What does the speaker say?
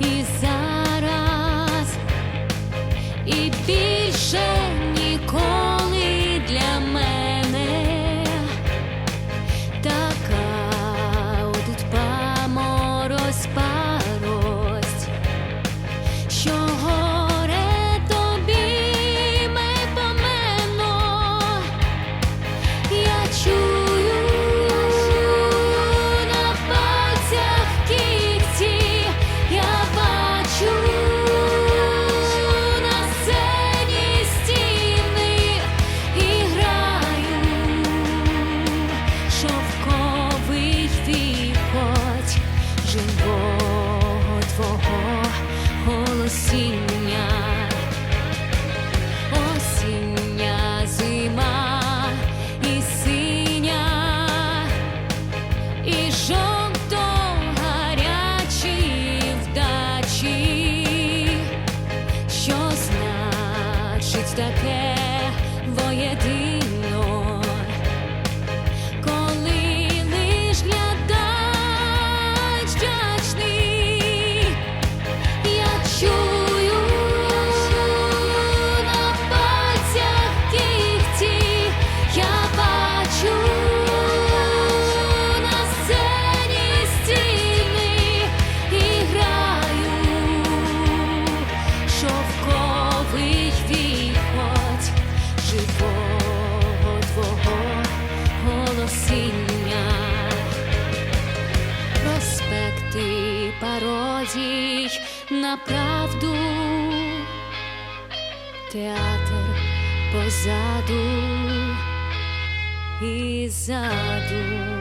і зараз, і більше. Осіння, осіння зима і синя, і жовто гарячі вдачі, що значить таке воєдино, пародій на правду, театр позаду і ззаду.